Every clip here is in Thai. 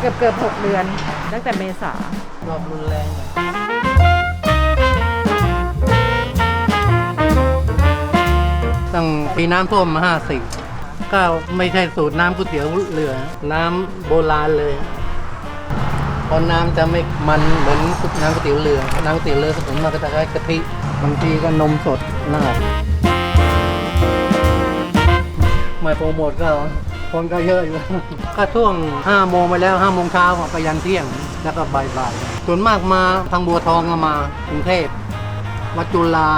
เกือบเกือบหกเดือน ตั้งแต่เมษารอบรุนแรงหน่อยตั้งปีน้ำท่วมมาห้าสิบก็ไม่ใช่สูตรน้ำก๋วยเตี๋ยวเรือ น้ำโบราณเลยเพราะน้ำจะไม่มันเหมือนน้ำก๋วยเตี๋ยวเรือ น้ำก๋วยเตี๋ยวเรือส่วนมากก็จะใช้กะทิบางทีก็นมสดน่าไม่โปรโมทก็ คนก็เยอะอยู่ ก็ช่วง5โมงไปแล้ว5โมงเช้าไปยันเที่ยง แล้วก็บ่ายๆส่วนมากมาทางบัวทองก็มากรุงเทพวัดจุฬา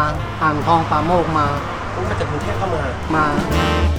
อ่างทองป่าโมกมาผมมาจากกรุงเทพเข้ามามาเอา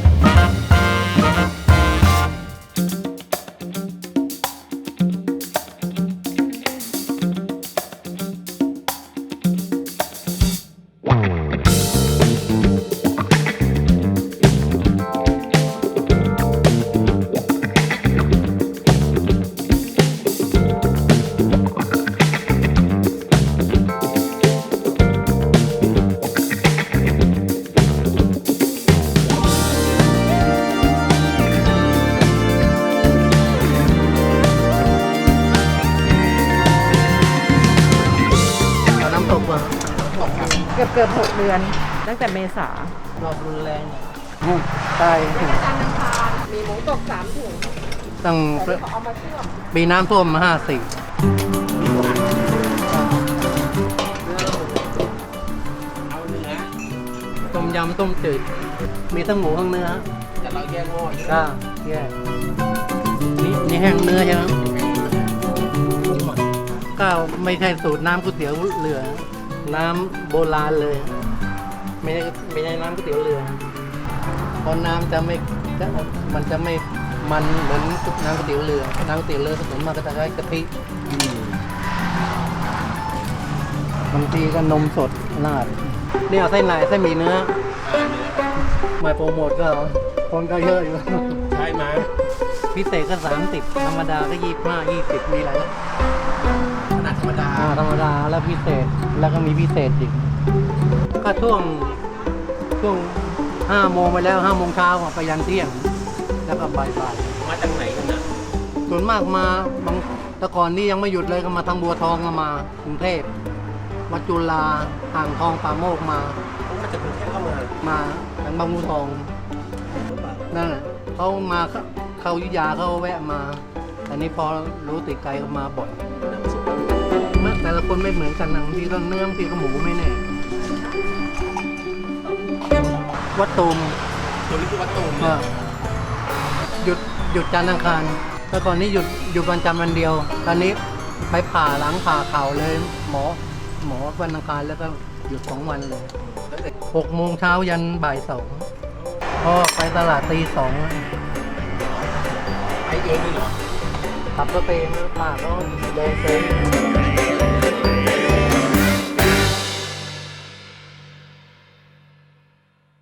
เกือบเกือบหกเดือน ตั้งแต่เมษารอบรุนแรงหน่อยอืมใช่จันทร์อังคารมีหมูตกสามถุงตั้งแต่ที่เขาเอามาเชื่อมปีน้ำท่วมมาห้าสิบเอาเนื้อต้มยำต้มจืด มีทั้งหมูทั้งเนื้อแต่เราแยกหม้อใช่ไหมก็แยกนี่นี่แห้งเนื้อใช่ไหมก็ไม่ใช่สูตรน้ำก๋วยเตี๋ยวเรือ น้ำโบราณเลย ไม่ใช่ไม่ใช่น้ำก๋วยเตี๋ยวเรือเพราะน้ำจะไม่จะมันจะไม่มันเหมือนน้ำก๋วยเตี๋ยวเรือน้ำก๋วยเตี๋ยวเรือส่วนมากก็จะใช้กะทิบางทีก็นมสดราดนี่เอาเส้นไหนเส้นหมี่เนื้อไม่โปรโมทก็คนก็เยอะอยู่ใช่ไหมพิเศษก็สามสิบธรรมดาก็ยี่ห้ายี่สิบมีหลายข นาดธรรมดา อ่าธรรมดาแล้วพิเศษแล้วก็มีพิเศษอีกก็ช่วงช่วงห้าโมงไปแล้วห้าโมงเช้าไปยันเที่ยง แล้วก็บ่ายบ่ายมาจากไหนกันนะๆส่วนมากมาบางแต่ก่อนนี่ยังไม่หยุดเลยก็มาทางบัวทองก็มากรุงเทพวัดจุฬาอ่างทองป่าโมกมา ผมมาจากกรุงเทพเข้ามามาทางบางบัวทองนั่นแหละเขามาเข้าเข้าอยุธยาเขาแวะมา อันนี้พอรู้ติดใจก็มาบ่อยเมื่อแต่ละคนไม่เหมือนกันนะบางทีก็เนื้อบางทีก็หมูไม่แน่ วัดตูมตัวนี้คือวัดตูมก็หยุดหยุดจันทร์อังคารแต่ก่อนนี้หยุดหยุดวันจันทร์วันเดียว ตอนนี้ไปผ่าหลังผ่าเข่าเลย หมอ หมอวันอังคารแล้วก็หยุดสองวันเลยหกโมงเช้ายันบ่ายสองก็ไปตลาดตีสองไปเองนี่เหรอขับรถไปเองแล้วผ่าเขาเดินไป